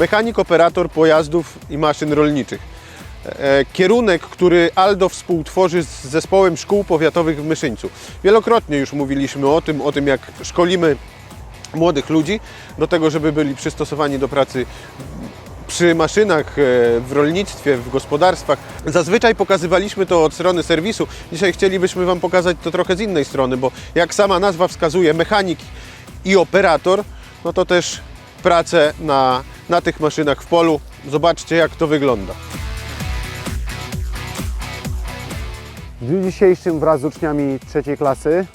mechanik, operator pojazdów i maszyn rolniczych. E, Kierunek, który Aldo współtworzy z zespołem szkół powiatowych w Myszyńcu. Wielokrotnie już mówiliśmy o tym, o tym jak szkolimy młodych ludzi do tego, żeby byli przystosowani do pracy przy maszynach, e, w rolnictwie, w gospodarstwach. Zazwyczaj pokazywaliśmy to od strony serwisu. Dzisiaj chcielibyśmy Wam pokazać to trochę z innej strony, bo jak sama nazwa wskazuje, mechanik i operator, no to też pracę na, na tych maszynach w polu. Zobaczcie, jak to wygląda. W dniu dzisiejszym wraz z uczniami trzeciej klasy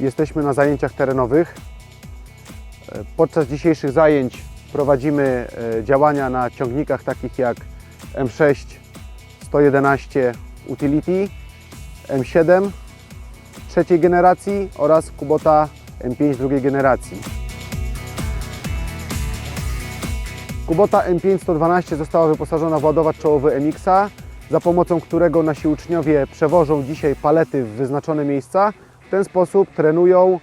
jesteśmy na zajęciach terenowych. E, Podczas dzisiejszych zajęć prowadzimy e, działania na ciągnikach takich jak M6 111 Utility, M7 trzeciej generacji oraz Kubota M5 drugiej generacji. Kubota M5 112 została wyposażona w ładowacz czołowy MX-a, za pomocą którego nasi uczniowie przewożą dzisiaj palety w wyznaczone miejsca. W ten sposób trenują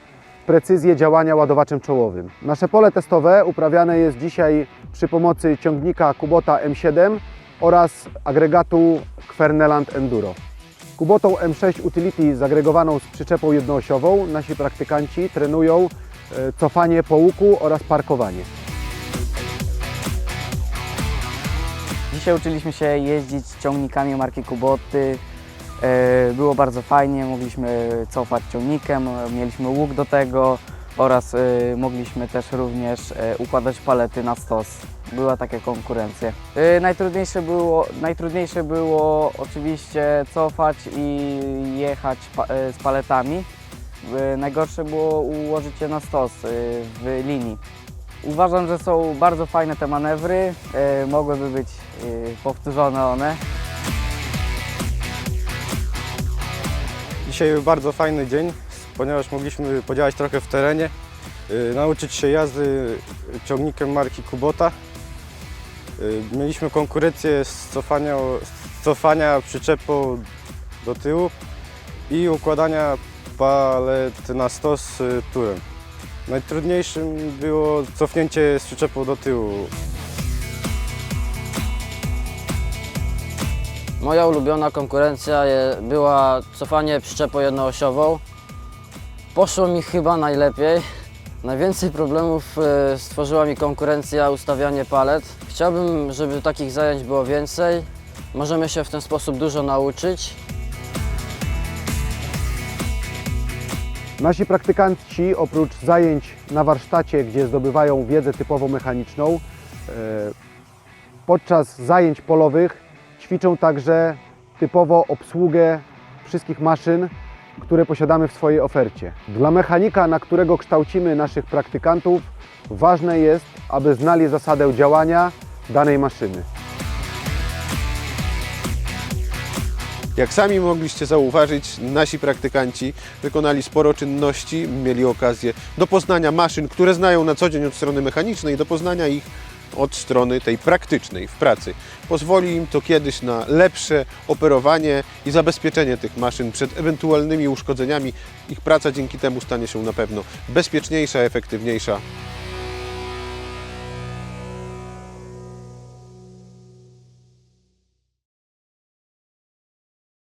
precyzję działania ładowaczem czołowym. Nasze pole testowe uprawiane jest dzisiaj przy pomocy ciągnika Kubota M7 oraz agregatu Kwerneland Enduro. Kubotą M6 Utility zagregowaną z przyczepą jednoosiową nasi praktykanci trenują e, cofanie po łuku oraz parkowanie. Dzisiaj uczyliśmy się jeździć ciągnikami marki Kuboty. E, Było bardzo fajnie, mogliśmy cofać ciągnikiem, mieliśmy łuk do tego oraz e, mogliśmy też również e, układać palety na stos. Była taka konkurencja. Najtrudniejsze było, najtrudniejsze było oczywiście cofać i jechać z paletami. Najgorsze było ułożyć je na stos w linii. Uważam, że są bardzo fajne te manewry. E, mogłyby być e, powtórzone one. Dzisiaj był bardzo fajny dzień, ponieważ mogliśmy podziałać trochę w terenie, y, nauczyć się jazdy ciągnikiem marki Kubota. Mieliśmy konkurencję z cofania, z cofania przyczepą do tyłu i układania palet na stos turem. Najtrudniejszym było cofnięcie z przyczepą do tyłu. Moja ulubiona konkurencja była cofanie przyczepą jednoosiową. Poszło mi chyba najlepiej. Najwięcej problemów e, stworzyła mi konkurencja ustawianie palet. Chciałbym, żeby takich zajęć było więcej. Możemy się w ten sposób dużo nauczyć. Nasi praktykanci oprócz zajęć na warsztacie, gdzie zdobywają wiedzę typowo mechaniczną, e, podczas zajęć polowych ćwiczą także typowo obsługę wszystkich maszyn, które posiadamy w swojej ofercie. Dla mechanika, na którego kształcimy naszych praktykantów, ważne jest, aby znali zasadę działania danej maszyny. Jak sami mogliście zauważyć, nasi praktykanci wykonali sporo czynności, mieli okazję do poznania maszyn, które znają na co dzień od strony mechanicznej, do poznania ich od strony tej praktycznej w pracy. Pozwoli im to kiedyś na lepsze operowanie i zabezpieczenie tych maszyn przed ewentualnymi uszkodzeniami. Ich praca dzięki temu stanie się na pewno bezpieczniejsza, efektywniejsza